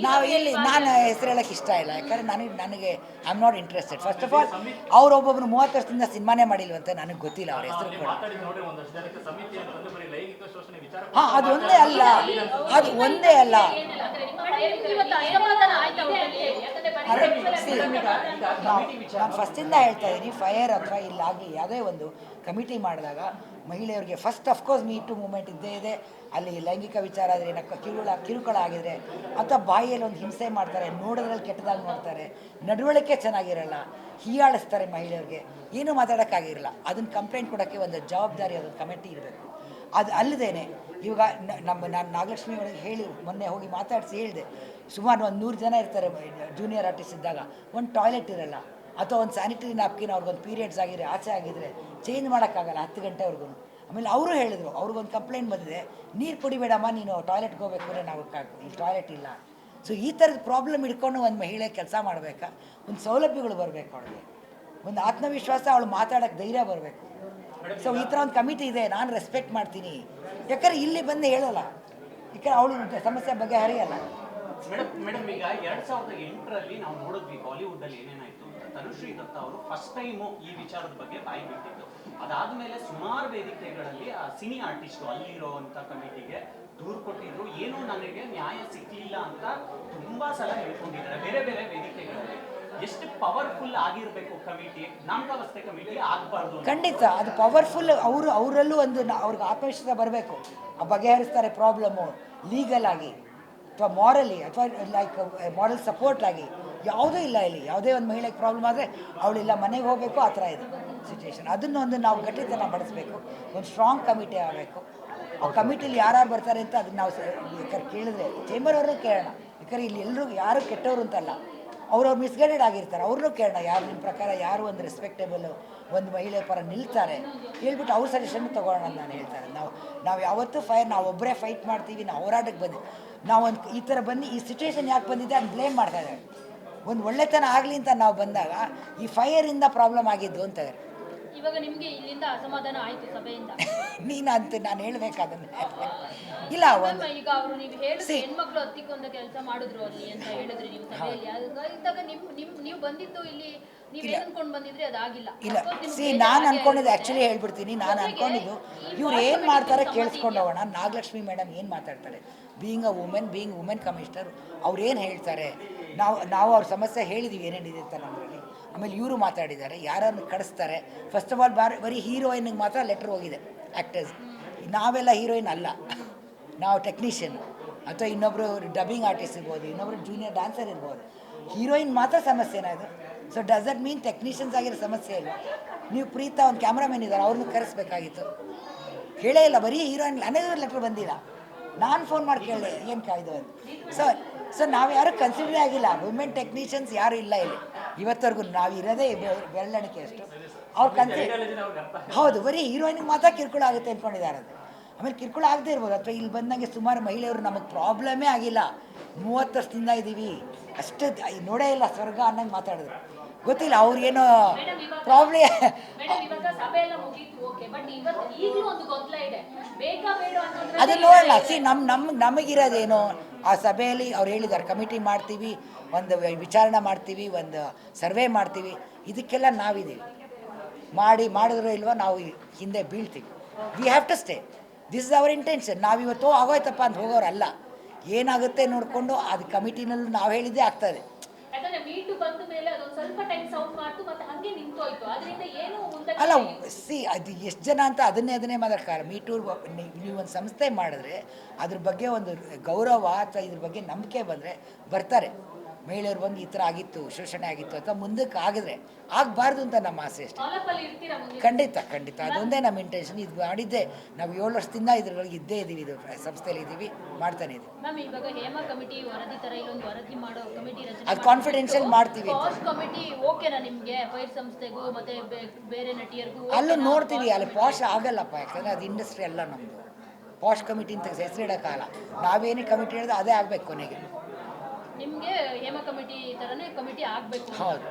ನಾವು ಇಲ್ಲಿ ನಾನು ಹೆಸರು ಹೇಳೋಕ್ಕೆ ಇಷ್ಟ ಇಲ್ಲ ಯಾಕಂದ್ರೆ ನನಗೆ ನನಗೆ I am not interested first of all ಅವ್ರು ಒಬ್ಬೊಬ್ರು ಮೂವತ್ತು ವರ್ಷದಿಂದ ಸಿನಿಮಾನೇ ಮಾಡಿಲ್ವಂತ ನನಗೆ ಗೊತ್ತಿಲ್ಲ ಅವ್ರ ಹೆಸರು ಕೂಡ ಹಾಂ ಅದು ಒಂದೇ ಅಲ್ಲ ಅದು ಒಂದೇ ಅಲ್ಲ ಏನಿಲ್ಲ ಅಂದ್ರೆ ನಿಮ್ಮ ಮೇಡಮ್ ಇವತ್ತು ಅಸಮಾಧಾನ ಆಯ್ತಾ ಒಟ್ಟಲ್ಲಿ? ಯಾಕಂದ್ರೆ ಬರೀ ನಾನು ಫಸ್ಟಿಂದ ಹೇಳ್ತಾ ಇದ್ದೀನಿ ಫೈರ್ ಅಥವಾ ಇಲ್ಲಾಗಲಿ ಯಾವುದೇ ಒಂದು ಕಮಿಟಿ ಮಾಡಿದಾಗ ಮಹಿಳೆಯರಿಗೆ first of course me too movement ಇದ್ದೇ ಇದೆ. ಅಲ್ಲಿ ಲೈಂಗಿಕ ವಿಚಾರ ಆದರೆ ನಕ್ಕ ಕಿರುಳ ಕಿರುಕುಳ ಆಗಿದ್ರೆ ಅಥವಾ ಬಾಯಿಯಲ್ಲಿ ಒಂದು ಹಿಂಸೆ ಮಾಡ್ತಾರೆ ನೋಡೋದ್ರಲ್ಲಿ ಕೆಟ್ಟದಾಗಿ ನೋಡ್ತಾರೆ ನಡವಳಿಕೆ ಚೆನ್ನಾಗಿರಲ್ಲ ಹೀಯಾಳಿಸ್ತಾರೆ ಮಹಿಳೆಯರಿಗೆ ಏನೂ ಮಾತಾಡೋಕ್ಕಾಗಿರಲ್ಲ ಅದನ್ನು ಕಂಪ್ಲೇಂಟ್ ಕೊಡೋಕ್ಕೆ ಒಂದು ಜವಾಬ್ದಾರಿ ಅದೊಂದು ಕಮಿಟಿ ಇರಬೇಕು. ಅದು ಅಲ್ಲದೇನೆ ಇವಾಗ ನಮ್ಮ ನಾನು ನಾಗಲಕ್ಷ್ಮಿ ಒಳಗೆ ಹೇಳಿ ಮೊನ್ನೆ ಹೋಗಿ ಮಾತಾಡಿಸಿ ಹೇಳಿದೆ ಸುಮಾರು ಒಂದು ನೂರು ಜನ ಇರ್ತಾರೆ ಜೂನಿಯರ್ ಆರ್ಟಿಸ್ಟ್ ಇದ್ದಾಗ. ಒಂದು ಟಾಯ್ಲೆಟ್ ಇರಲ್ಲ. ಅಥವಾ ಒಂದು ಸ್ಯಾನಿಟರಿ ನ್ಯಾಪ್ಕಿನ್ ಅವ್ರಿಗೊಂದು ಪೀರಿಯಡ್ಸ್ ಆಗಿದ್ರೆ, ಆಚೆ ಆಗಿದ್ರೆ ಚೇಂಜ್ ಮಾಡೋಕ್ಕಾಗಲ್ಲ ಹತ್ತು ಗಂಟೆವರೆಗೂ ಆಮೇಲೆ ಅವರು ಹೇಳಿದ್ರು, ಅವ್ರಿಗೊಂದು ಕಂಪ್ಲೇಂಟ್ ಬಂದಿದೆ. ನೀರು ಕುಡಿಬೇಡಮ್ಮ ನೀನು ಟಾಯ್ಲೆಟ್ಗೆ ಹೋಗ್ಬೇಕು ಅಂದರೆ ನಾವು ಇಲ್ಲಿ ಟಾಯ್ಲೆಟ್ ಇಲ್ಲ. ಸೊ ಈ ಥರದ ಪ್ರಾಬ್ಲಮ್ ಇಟ್ಕೊಂಡು ಒಂದು ಮಹಿಳೆ ಕೆಲಸ ಮಾಡಬೇಕಾ? ಒಂದು ಸೌಲಭ್ಯಗಳು ಬರಬೇಕು ಅವಳಿಗೆ. ಒಂದು ಆತ್ಮವಿಶ್ವಾಸ ಅವಳು ಮಾತಾಡೋಕ್ಕೆ ಧೈರ್ಯ ಬರಬೇಕು. ಸೊ ಈ ಥರ ಒಂದು ಕಮಿಟಿ ಇದೆ, ನಾನು ರೆಸ್ಪೆಕ್ಟ್ ಮಾಡ್ತೀನಿ. ಯಾಕಂದ್ರೆ ಇಲ್ಲಿ ಬಂದು ಹೇಳಲ್ಲ. ಯಾಕಂದ್ರೆ ಅವಳು ಸಮಸ್ಯೆ ಬಗ್ಗೆ ಹರಿಯಲ್ಲ. ಮೇಡಮ್ ಮೇಡಮ್, ಈಗ ಎರಡ್ ಸಾವಿರದ ಎಂಟರಲ್ಲಿ ನಾವು ನೋಡಿದ್ವಿ ಬಾಲಿವುಡ್ ಅಲ್ಲಿ ಏನೇನಾಯ್ತು ತನುಶ್ರೀ ದತ್ತ ಅವರು ಫಸ್ಟ್ ಟೈಮ್ ಈ ವಿಚಾರದ ಬಗ್ಗೆ ಬಾಯಿ ಬಿಟ್ಟಿದ್ದು. ಅದಾದ್ಮೇಲೆ ಸುಮಾರು ವೇದಿಕೆಗಳಲ್ಲಿ ಆ ಸಿನಿ ಆರ್ಟಿಸ್ಟ್ ಅಲ್ಲಿರುವಂತ ಕಮಿಟಿಗೆ ದೂರು ಕೊಟ್ಟಿದ್ರು. ಏನು ನನಗೆ ನ್ಯಾಯ ಸಿಕ್ಲಿಲ್ಲ ಅಂತ ತುಂಬಾ ಸಲ ಹೇಳ್ಕೊಂಡಿದ್ದಾರೆ ಬೇರೆ ಬೇರೆ ವೇದಿಕೆಗಳಲ್ಲಿ. ಎಷ್ಟು ಪವರ್ಫುಲ್ ಆಗಿರ್ಬೇಕು ಕಮಿಟಿ? ನಾಮಕಾವಸ್ಥೆ ಕಮಿಟಿ ಆಗ್ಬಾರ್ದು. ಖಂಡಿತ, ಅದು ಪವರ್ಫುಲ್ ಅವರು, ಅವರಲ್ಲೂ ಒಂದು ಅವ್ರಿಗೆ ಆತ್ಮವಿಶ್ವಾಸ ಬರಬೇಕು. ಬಗೆಹರಿಸ್ತಾರೆ ಪ್ರಾಬ್ಲಮ್ಮು ಲೀಗಲ್ ಆಗಿ. ಅಥವಾ ಮಾರಲಿ ಅಥವಾ ಲೈಕ್ ಮಾರಲ್ ಸಪೋರ್ಟ್ ಆಗಿ ಯಾವುದೂ ಇಲ್ಲ ಇಲ್ಲಿ. ಯಾವುದೇ ಒಂದು ಮಹಿಳೆಗೆ ಪ್ರಾಬ್ಲಮ್ ಆದರೆ ಅವಳಿಲ್ಲ ಮನೆಗೆ ಹೋಗಬೇಕು, ಆ ಥರ ಇದೆ ಸಿಚುವೇಶನ್ ಅದನ್ನು ಒಂದು ನಾವು ಗಟ್ಟಿತನ ಬಡಿಸ್ಬೇಕು ಒಂದು ಸ್ಟ್ರಾಂಗ್ ಕಮಿಟಿ ಆಗಬೇಕು. ಆ ಕಮಿಟಿಲಿ ಯಾರ್ಯಾರು ಬರ್ತಾರೆ ಅಂತ ಅದನ್ನ ನಾವು ಬೇಕಾದ್ರೆ ಕೇಳಿದ್ರೆ ಚೇಂಬರ್ ಅವ್ರನ್ನ ಕೇಳೋಣ. ಯಾಕಂದ್ರೆ ಇಲ್ಲಿ ಎಲ್ಲರೂ ಯಾರು ಕೆಟ್ಟವರು ಅಂತಲ್ಲ ಅವ್ರವ್ರು ಮಿಸ್ಗೈಡೆಡ್ ಆಗಿರ್ತಾರೆ, ಅವ್ರನ್ನೂ ಕೇಳೋಣ. ಯಾರು ನಿಮ್ಮ ಪ್ರಕಾರ ಯಾರು ಒಂದು ರೆಸ್ಪೆಕ್ಟೇಬಲ್ ಒಂದು ಮಹಿಳೆ ಪರ ನಿಲ್ತಾರೆ? ಹೇಳ್ಬಿಟ್ಟು ಅವ್ರ ಸಜೆಷನ್ ತೊಗೊಳ್ಳೋಣ ನಾನು ಹೇಳ್ತಾರೆ ನಾವು ನಾವು ಯಾವತ್ತೂ ಫೈರ್ ನಾವು ಒಬ್ಬರೇ ಫೈಟ್ ಮಾಡ್ತೀವಿ, ನಾವು ಹೋರಾಟಕ್ಕೆ ಬಂದು ನಾವು ಒಂದು ಈ ಥರ ಬಂದು ಈ ಸಿಚುವೇಶನ್ ಯಾಕೆ ಬಂದಿದೆ ಅದು ಬ್ಲೇಮ್ ಮಾಡ್ತಾ ಇದ್ದಾರೆ. ಒಂದು ಒಳ್ಳೆತನ ಆಗಲಿ ಅಂತ ನಾವು ಬಂದಾಗ ಈ ಫೈರಿಂದ ಪ್ರಾಬ್ಲಮ್ ಆಗಿದ್ದು ಅಂತ ಇದ್ದಾರೆ. ಇವಾಗ ನಿಮ್ಗೆ ಇಲ್ಲಿಂದ ಅಸಮಾಧಾನ ಆಯಿತು ಸಭೆಯಿಂದ? ನೀನು ಅಂತ ನಾನು ಹೇಳ್ಬೇಕಾದನ್ನೇ ಇಲ್ಲ ಒಂದು ಈಗ ಅವರು ನೀವು ಹೇಳಿದ್ರೆ. ಹೆಣ್ಮಕ್ಳು ಹತ್ತಿಕೊಂಡ ಕೆಲಸ ಮಾಡಿದ್ರು ಅಲ್ಲಿ ಅಂತ ಹೇಳಿದ್ರಿ ನೀವು ಸಭೆಯಲ್ಲಿ. ಇದ್ದಾಗ ನಿಮ್ ನಿಮ್ ನೀವು ಬಂದಿದ್ದು ಇಲ್ಲಿ ನೀವ್ ಅನ್ಕೊಂಡ್ ಬಂದಿದ್ರಿ ಅದಾಗಿಲ್ಲ. ಇಲ್ಲ. ಸಿ ನಾನು ಅನ್ಕೊಂಡಿದ್ದು. ಆ್ಯಕ್ಚುಲಿ ಹೇಳ್ಬಿಡ್ತೀನಿ ನಾನು ಅನ್ಕೊಂಡಿದ್ದು. ಇವ್ರು ಏನು ಮಾಡ್ತಾರೆ ಕೇಳಿಸ್ಕೊಂಡು ಹೋಗೋಣ. ನಾಗಲಕ್ಷ್ಮಿ ಮೇಡಮ್ ಏನು ಮಾತಾಡ್ತಾರೆ? Being a women being women commissioner ಅವ್ರೇನು ಹೇಳ್ತಾರೆ? ನಾವು ನಾವು ಅವ್ರ ಸಮಸ್ಯೆ ಹೇಳಿದ್ದೀವಿ ಏನೇನಿದೆ ಅಂತ ನಮ್ಮಲ್ಲಿ. ಆಮೇಲೆ ಇವರು ಮಾತಾಡಿದ್ದಾರೆ, ಯಾರನ್ನು ಕಡಿಸ್ತಾರೆ ಫಸ್ಟ್ ಆಫ್ ಆಲ್ ಬಾರ್ ಬರೀ ಹೀರೋಯಿನ್ಗೆ ಮಾತ್ರ ಲೆಟ್ರ್ ಹೋಗಿದೆ ಆ್ಯಕ್ಟರ್ಸ್ ನಾವೆಲ್ಲ ಹೀರೋಯಿನ್ ಅಲ್ಲ. ನಾವು ಟೆಕ್ನಿಷಿಯನ್ ಅಥವಾ ಇನ್ನೊಬ್ಬರು ಡಬ್ಬಿಂಗ್ ಆರ್ಟಿಸ್ಟ್ ಇರ್ಬೋದು ಇನ್ನೊಬ್ಬರು ಜೂನಿಯರ್ ಡ್ಯಾನ್ಸರ್ ಇರ್ಬೋದು. ಹೀರೋಯಿನ್ ಮಾತ್ರ ಸಮಸ್ಯೆ ಏನಾದ್ರು so does that mean technicians ಆಗಿರೋ ಸಮಸ್ಯೆ ಇಲ್ಲ? ನೀವು ಪ್ರೀತಾ ಒಂದು ಕ್ಯಾಮ್ರಾಮನ್ ಇದ್ದಾರೆ, ಅವ್ರನ್ನ ಕರೆಸ್ಬೇಕಾಗಿತ್ತು. ಹೇಳೇ ಇಲ್ಲ, ಬರೀ ಹೀರೋಯಿನ್ ಅನೇಕ ಲೆಟ್ರ್ ಬಂದಿಲ್ಲ. ನಾನು ಫೋನ್ ಮಾಡಿ ಕೇಳಿದೆ, ಏನು ಕಾಯ್ದು ಅಂತ. ಸರ್ ಸೊ ನಾವು ಯಾರು ಕನ್ಸಿಡರ್ ಆಗಿಲ್ಲ ವುಮೆನ್ ಟೆಕ್ನಿಷಿಯನ್ಸ್ ಯಾರು ಇಲ್ಲ ಇಲ್ಲಿ. ಇವತ್ತವರೆಗೂ ನಾವು ಇರೋದೇ ಬೆರಳೆಣಿಕೆ ಅಷ್ಟು. ಅವ್ರು ಕನ್ಸಿ ಹೌದು, ಬರೀ ಹೀರೋಯಿನಿಗೆ ಮಾತ್ರ ಕಿರುಕುಳ ಆಗುತ್ತೆ ಅಂದ್ಕೊಂಡಿದ್ದಾರೆ ಅದು ಆಮೇಲೆ ಕಿರುಕುಳ ಆಗದೆ ಇರ್ಬೋದು, ಅಥವಾ ಇಲ್ಲಿ ಬಂದಂಗೆ ಸುಮಾರು ಮಹಿಳೆಯರು ನಮಗೆ ಪ್ರಾಬ್ಲಮೇ ಆಗಿಲ್ಲ. ಮೂವತ್ತು ವರ್ಷದಿಂದ ಇದ್ದೀವಿ ಅಷ್ಟು ನೋಡೇ ಇಲ್ಲ, ಸ್ವರ್ಗ ಅನ್ನಂಗೆ ಮಾತಾಡಿದ್ರು. ಗೊತ್ತಿಲ್ಲ ಅವ್ರಿಗೇನೋ ಪ್ರಾಬ್ಲಮ್ ಅದು ನೋಡಲ್ಲ. ಸಿ ನಮ್ಮ ನಮ್ಮ ನಮಗಿರೋದೇನು ಆ ಸಭೆಯಲ್ಲಿ ಅವ್ರು ಹೇಳಿದ್ದಾರೆ ಕಮಿಟಿ ಮಾಡ್ತೀವಿ ಒಂದು ವಿಚಾರಣೆ ಮಾಡ್ತೀವಿ ಒಂದು ಸರ್ವೆ ಮಾಡ್ತೀವಿ ಇದಕ್ಕೆಲ್ಲ ನಾವಿದ್ದೀವಿ. ಮಾಡಿ ಮಾಡಿದ್ರು ಇಲ್ವೋ ನಾವು ಹಿಂದೆ ಬೀಳ್ತೀವಿ. We have to stay this is our intention ನಾವಿವತ್ತು ಆಗೋಯ್ತಪ್ಪ ಅಂತ ಹೋಗೋರಲ್ಲ. ಏನಾಗುತ್ತೆ ನೋಡಿಕೊಂಡು ಅದು ಕಮಿಟಿನಲ್ಲಿ ನಾವು ಹೇಳಿದ್ದೇ ಆಗ್ತದೆ. ಬಂದ ಮೇಲೆ ಅದೊಂದು ಸ್ವಲ್ಪ ಟೈಮ್ ಸೌಂಡ್ ಮಾಡ್ತು ಮತ್ತೆ ಹಂಗೆ ನಿಂತೋಯ್ತು. ಅದರಿಂದ ಏನು ಮುಂದಕ್ಕೆ ಅಲ್ಲ ಸಿ ಅದು ಎಷ್ಟು ಜನ ಅಂತ ಅದನ್ನೇ ಅದನ್ನೇ ಮಾತಾಡ್ತಾರೆ ಮೀಟೂರ್ ನೀವು ಒಂದು ಸಂಸ್ಥೆ ಮಾಡಿದ್ರೆ ಅದ್ರ ಬಗ್ಗೆ ಒಂದು ಗೌರವ ಅಥವಾ ಇದ್ರ ಬಗ್ಗೆ ನಂಬಿಕೆ ಬಂದರೆ ಬರ್ತಾರೆ. ಮಹಿಳೆಯರು ಬಂದು ಈ ಥರ ಆಗಿತ್ತು ಶೋಷಣೆ ಆಗಿತ್ತು ಅಂತ ಮುಂದಕ್ಕೆ ಆಗಿದ್ರೆ ಆಗಬಾರ್ದು ಅಂತ ನಮ್ಮ ಆಸೆ ಅಷ್ಟೇ. ಖಂಡಿತ ಖಂಡಿತ. ಅದೊಂದೇ ನಮ್ಮ ಇಂಟೆನ್ಷನ್ ಇದು ಮಾಡಿದ್ದೆ. ನಾವು ಏಳು ವರ್ಷದಿಂದ ಇದ್ರೊಳಗೆ ಇದ್ದೇ ಇದ್ದೀವಿ. ಇದು ಸಂಸ್ಥೆಯಲ್ಲಿ ಇದ್ದೀವಿ. ಮಾಡ್ತಾನೆ ಇದ್ದೀವಿ. ಅದು ಕಾನ್ಫಿಡೆನ್ಷಿಯಲ್ ಮಾಡ್ತೀವಿ ಅಲ್ಲೂ? ನೋಡ್ತೀವಿ. ಅಲ್ಲಿ ಪಾಶ್ ಆಗಲ್ಲಪ್ಪ. ಯಾಕಂದರೆ ಅದು ಇಂಡಸ್ಟ್ರಿ ಅಲ್ಲ ನಮ್ಮದು ಪಾಶ್ ಕಮಿಟಿ ಅಂತ ಹೆಸರಿಡೋಕ್ಕಾಗಲ್ಲ. ನಾವೇನೇ ಕಮಿಟಿ ಹೇಳಿದ್ರೆ ಅದೇ ಆಗಬೇಕು ಕೊನೆಗೆ. ನಿಮ್ಗೆ ಹೇಮ ಕಮಿಟಿ ತರನೇ ಕಮಿಟಿ ಆಗ್ಬೇಕು ಹೌದು.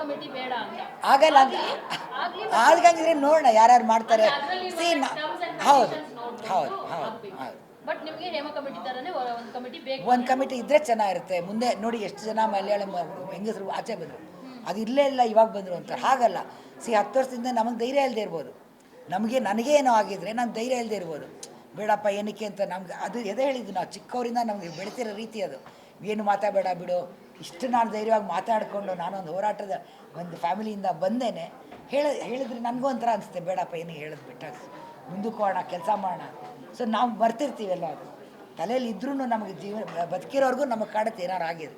ಕಮಿಟಿ ಬೇಡ ಅಂತ. ಆಗಲ್ಲ ಅಂತ ಆಗಂಗಿದ್ರೆ ನೋಡೋಣ ಯಾರ್ಯಾರು ಮಾಡ್ತಾರೆ. ಸಿ ಹೌದು ಹೌದು ಹೌದು ಹೌದು. ಬಟ್ ನಿಮಗೆ ಹೇಮಾ ಕಮಿಟಿ ತರನೇ ಒಂದು ಕಮಿಟಿ ಬೇಕು. ಒಂದು ಕಮಿಟಿ ಇದ್ದರೆ ಚೆನ್ನಾಗಿರುತ್ತೆ. ಮುಂದೆ ನೋಡಿ ಎಷ್ಟು ಜನ ಮಲಯಾಳಂ ಹೆಂಗಸರು ಆಚೆ ಬಂದರು. ಅದು ಇಲ್ಲೇ ಇಲ್ಲ ಇವಾಗ ಬಂದರು ಅಂತ. ಹಾಗಲ್ಲ. ಸಿ ಹತ್ತು ವರ್ಷದಿಂದ ನಮಗೆ ಧೈರ್ಯ ಇಲ್ಲದೆ ಇರ್ಬೋದು. ನಮಗೆ ನನಗೆ ಏನೋ ಆಗಿದ್ರೆ ನಾನು ಧೈರ್ಯ ಇಲ್ಲದೆ ಇರ್ಬೋದು. ಬೇಡಪ್ಪ ಏನಕ್ಕೆ ಅಂತ ನಮ್ಗೆ ಅದು ಎದೆ ಹೇಳಿದ್ದು ನಾವು. ಚಿಕ್ಕವರಿಂದ ನಮಗೆ ಬೆಳೆತಿರೋ ರೀತಿ ಅದು. ಏನು ಮಾತಾಡಬೇಡ ಬಿಡು. ಇಷ್ಟು ನಾನು ಧೈರ್ಯವಾಗಿ ಮಾತಾಡಿಕೊಂಡು ನಾನೊಂದು ಹೋರಾಟದ ಒಂದು ಫ್ಯಾಮಿಲಿಯಿಂದ ಬಂದೇನೆ. ಹೇಳ ಹೇಳಿದ್ರೆ ನನಗೂ ಒಂಥರ ಅನಿಸುತ್ತೆ ಬೇಡಪ್ಪ ಏನು ಹೇಳೋದು ಬಿಟ್ಟ ಮುಂದಕ್ಕೆ ಹೋಗೋಣ ಕೆಲಸ ಮಾಡೋಣ. ಸೊ ನಾವು ಬರ್ತಿರ್ತೀವಲ್ಲ ಅದು ತಲೆಯಲ್ಲಿ ಇದ್ರೂ ನಮಗೆ ಜೀವನ ಬದುಕಿರೋರ್ಗು ನಮಗೆ ಕಾಡುತ್ತೆ ಏನಾರು ಆಗಿದೆ.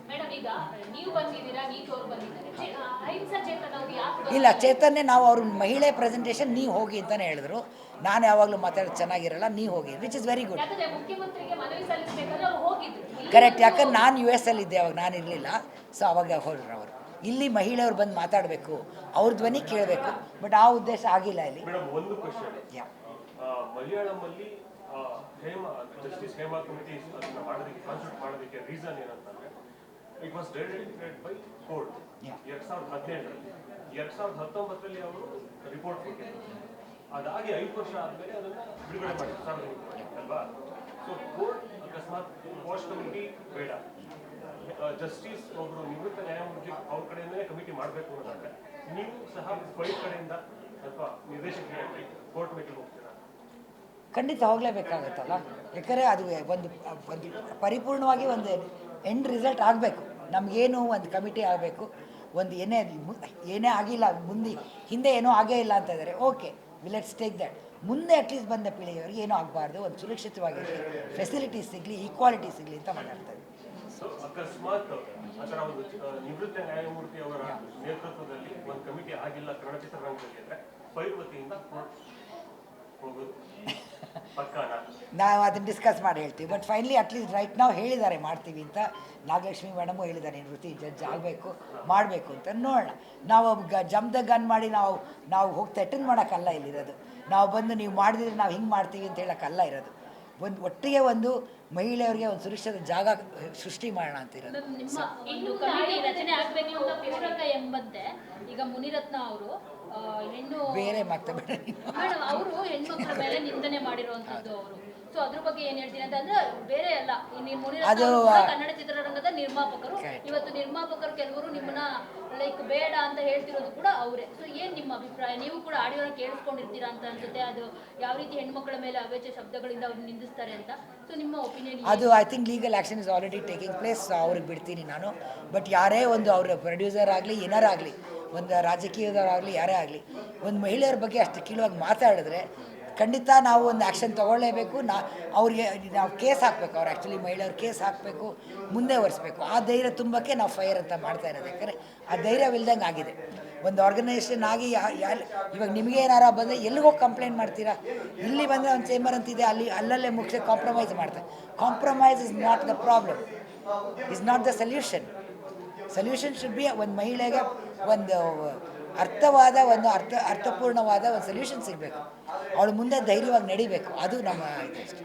ಇಲ್ಲ ಚೇತನ್ನೇ ನಾವು ಅವ್ರ ಮಹಿಳೆ ಪ್ರೆಸೆಂಟೇಷನ್ ನೀವು ಹೋಗಿ ಅಂತಲೇ ಹೇಳಿದ್ರು. ನಾನು ಯಾವಾಗಲೂ ಮಾತಾಡೋದು ಚೆನ್ನಾಗಿರಲ್ಲ ನೀವು ಹೋಗಿ. ವಿಚ್ ಇಸ್ ವೆರಿ ಗುಡ್ ಯಾಕಂದ್ರೆ ಮುಖ್ಯಮಂತ್ರಿಗೆ ಮನವಿ ಸಲ್ಲಿಸಬೇಕಾದ್ರೆ ಅವ್ರು ಹೋಗಿದ್ರು. ಕರೆಕ್ಟ್ ಯಾಕಂದ್ರೆ ನಾನು ಯು ಎಸ್ ಅಲ್ಲಿ ಇದ್ದೆ ಅವಾಗ ನಾನು ಇರಲಿಲ್ಲ. ಸೊ ಅವಾಗ ಹೋದ್ರು ಅವರು. ಇಲ್ಲಿ ಮಹಿಳೆಯರು ಬಂದು ಮಾತಾಡಬೇಕು ಅವ್ರ ಧ್ವನಿ ಕೇಳಬೇಕು ಬಟ್ ಆ ಉದ್ದೇಶ ಆಗಿಲ್ಲ ಇಲ್ಲಿ. It was by court. ಎರಡ್ ಸಾವಿರದ ಹದಿನೇಳರಲ್ಲಿ. ಎರಡ್ ಸಾವಿರದ ಹತ್ತೊಂಬತ್ತರಲ್ಲಿ ಅವರು ರಿಪೋರ್ಟ್ ಕೊಟ್ಟಿದ್ರು. ಅದಾಗಿ ಐದು ವರ್ಷ ಆದ್ಮೇಲೆ ಅದನ್ನ ಬಿಡುಗಡೆ ಮಾಡಿದ್ರು ಸಾರ್ವಜನಿಕವಾಗಿ. ಅಲ್ವಾ? ಸೊ ಕೋರ್ಟ್ ಅಕಸ್ಮಾತ್ ವಾಶ್ ಕಮಿಟಿ ಬೇಡ ಜಸ್ಟಿಸ್ ಒಬ್ರು ನಿವೃತ್ತ ನ್ಯಾಯಮೂರ್ತಿ ಅವ್ರ ಕಡೆಯಿಂದಲೇ ಕಮಿಟಿ ಮಾಡಬೇಕು ಅನ್ನೋದಾದ್ರೆ ನೀವು ಸಹ ಬೈಕ್ ಕಡೆಯಿಂದ ಅಥವಾ ನಿರ್ದೇಶಕರಾಗಿ ಕೋರ್ಟ್ ಮೆಟ್ಟಿಗೆ ಹೋಗ್ತೀರಾ? ಖಂಡಿತ ಹೋಗಲೇಬೇಕಾಗತ್ತಲ್ಲ? ಯಾಕಂದರೆ ಅದು ಒಂದು ಒಂದು ಪರಿಪೂರ್ಣವಾಗಿ ಒಂದು ಎಂಡ್ ರಿಸಲ್ಟ್ ಆಗಬೇಕು. ನಮಗೇನು ಒಂದು ಕಮಿಟಿ ಆಗಬೇಕು. ಒಂದು ಏನೇ ಏನೇ ಆಗಿಲ್ಲ, ಮುಂದೆ, ಹಿಂದೆ ಏನೂ ಆಗೇ ಇಲ್ಲ ಅಂತ ಇದ್ದಾರೆ. ಓಕೆ ಲೆಟ್ಸ್ ಟೇಕ್ ದಟ್ ಮುಂದೆ ಅಟ್ಲೀಸ್ಟ್ ಬಂದ ಪೀಳಿಗೆಯವರಿಗೆ ಏನೂ ಆಗಬಾರ್ದು. ಒಂದು ಸುರಕ್ಷಿತವಾಗಿರಲಿ ಫೆಸಿಲಿಟೀಸ್ ಸಿಗಲಿ ಈಕ್ವಾಲಿಟಿ ಸಿಗಲಿ ಅಂತ ಮಾತಾಡ್ತಾರೆ. ಸೊ ಅಕಸ್ಮಾತ್ ಆ ಒಂದು ನಿವೃತ್ತ ನ್ಯಾಯಮೂರ್ತಿ ಅವರ ನೇತೃತ್ವದಲ್ಲಿ ಒಂದು ಕಮಿಟಿ ಆಗಿಲ್ಲ ಕನ್ನಡ ಚಿತ್ರರಂಗದಲ್ಲಿ ಅಂದ್ರೆ ಫೈರ್ ವತಿಯಿಂದ ಹೋಗೋದು. ಪಕ್ಕಾನ ನಾವು ಅದನ್ನು ಡಿಸ್ಕಸ್ ಮಾಡಿ ಹೇಳ್ತೀವಿ. ಬಟ್ ಫೈನಲಿ ಅಟ್ಲೀಸ್ಟ್ ರೈಟ್ ನಾವು ಹೇಳಿದ್ದಾರೆ ಮಾಡ್ತೀವಿ ಅಂತ. ನಾಗಲಕ್ಷ್ಮಿ ಮೇಡಮು ಹೇಳಿದ್ದಾರೆ ನಿವೃತ್ತಿ ವೃತ್ತಿ ಜಡ್ಜ್ ಆಗಬೇಕು ಮಾಡಬೇಕು ಅಂತ. ನೋಡೋಣ. ನಾವು ಗ ಜಮ್ದ ಗನ್ ಮಾಡಿ ನಾವು ನಾವು ಹೋಗಿ ಥೆಟನ್ ಮಾಡೋಕ್ಕಲ್ಲ ಇಲ್ಲಿರೋದು. ನಾವು ಬಂದು ನೀವು ಮಾಡಿದ್ರೆ ನಾವು ಹಿಂಗೆ ಮಾಡ್ತೀವಿ ಅಂತ ಹೇಳೋಕ್ಕಲ್ಲ ಇರೋದು. ಒಂದು ಒಟ್ಟಿಗೆ ಒಂದು ಮಹಿಳೆಯರಿಗೆ ಒಂದು ಸುರಕ್ಷಿತ ಜಾಗ ಸೃಷ್ಟಿ ಮಾಡೋಣ ಅಂತ ಇರೋದು. ಮ್ಯಾಮ್, ನಿಮ್ಮ ಒಂದು ಕಮಿಟಿ ರಚನೆ ಆಗ್ಬೇಕು ಅಂತ ಪೂರಕ ಎಂಬಂತೆ. ಈಗ ಮುನಿರತ್ನ ಅವರು ಹೆಣ್ಣು ಬೇರೆ ಮಾತಾಡಬೇಡ ಬೇಡ. ಅವರು ಮಕ್ಕಳ ಮೇಲೆ ನಿಂದನೆ ಮಾಡಿರುವಂತದ್ದು ಅವರು. ಸೊ ಅದ್ರ ಬಗ್ಗೆ ಏನ್ ಹೇಳ್ತೀನಿ ಅಂತಂದ್ರೆ ಬೇರೆ ಅಲ್ಲ ಮುನಿರತ್ನ ಅವ್ರು ಕೂಡ ಕನ್ನಡ ಚಿತ್ರರಂಗದ ನಿರ್ಮಾಪಕರು. ಇವತ್ತು ನಿರ್ಮಾಪಕರು ಕೆಲವರು ನಿಮ್ಮನ್ನ ಲೈಕ್ ಬೇಡ ಅಂತ ಹೇಳ್ತಿರೋದು ಕೂಡ ಅವರೇ. ಸೊ ಏನ್ ನಿಮ್ಮ ಅಭಿಪ್ರಾಯ? ನೀವು ಕೂಡ ಆಡಿಯೋನ ಕೇಳಿಸ್ಕೊಂಡಿರ್ತೀರಾ ಅಂತ ಅನ್ಸುತ್ತೆ. ಅದು ಯಾವ ರೀತಿ ಹೆಣ್ಮಕ್ಳ ಮೇಲೆ ಅವೇಚ ಶಬ್ದಗಳಿಂದ ಅವ್ರು ನಿಂದಿಸ್ತಾರೆ ಅಂತ. ಸೊ ನಿಮ್ಮ ಒಪಿನಿಯನ್ ಅದು I think legal action is already taking place ಅವ್ರಿಗೆ ಬಿಡ್ತೀನಿ ನಾನು. ಬಟ್ ಯಾರೇ ಒಂದು ಅವ್ರ ಪ್ರೊಡ್ಯೂಸರ್ ಆಗಲಿ ಏನಾರಾಗಲಿ ಒಂದು ರಾಜಕೀಯದವರಾಗಲಿ ಯಾರೇ ಆಗಲಿ ಒಂದು ಮಹಿಳೆಯರ ಬಗ್ಗೆ ಅಷ್ಟು ಕೀಳವಾಗಿ ಮಾತಾಡಿದ್ರೆ ಖಂಡಿತ ನಾವು ಒಂದು ಆ್ಯಕ್ಷನ್ ತೊಗೊಳ್ಳೇಬೇಕು. ನಾ, ಅವ್ರಿಗೆ, ನಾವು ಕೇಸ್ ಹಾಕಬೇಕು. ಅವ್ರು ಆ್ಯಕ್ಚುಲಿ ಮಹಿಳೆಯವ್ರು ಕೇಸ್ ಹಾಕಬೇಕು, ಮುಂದೆ ಒರೆಸ್ಬೇಕು ಆ ಧೈರ್ಯ ತುಂಬಕ್ಕೆ ನಾವು ಫೈರ್ ಅಂತ ಮಾಡ್ತಾ ಇರೋದು. ಯಾಕಂದರೆ ಆ ಧೈರ್ಯವಿಲ್ದಂಗೆ ಆಗಿದೆ. ಒಂದು ಆರ್ಗನೈಸೇಷನ್ ಆಗಿ ಯಾ- ಯಾಲ್ ಇವಾಗ ನಿಮಗೆ ಏನಾರ ಬಂದರೆ ಎಲ್ಲಿಗೆ ಹೋಗಿ ಕಂಪ್ಲೇಂಟ್ ಮಾಡ್ತೀರಾ? ಇಲ್ಲಿ ಬಂದರೆ ಒಂದು ಚೇಂಬರ್ ಅಂತಿದೆ ಅಲ್ಲಿ, ಅಲ್ಲಲ್ಲೇ ಮುಗಿಸಿ ಕಾಂಪ್ರಮೈಸ್ ಮಾಡ್ತಾರೆ compromise is not the problem is not the solution solution should be ಒಂದು ಮಹಿಳೆಗೆ ಒಂದು ಅರ್ಥವಾದ ಒಂದು ಅರ್ಥ, ಅರ್ಥಪೂರ್ಣವಾದ ಒಂದು ಸೊಲ್ಯೂಷನ್ ಸಿಗಬೇಕು. ಅವಳು ಮುಂದೆ ಧೈರ್ಯವಾಗಿ ನಡಿಬೇಕು. ಅದು ನಮ್ಮ ಇದು ಅಷ್ಟೇ.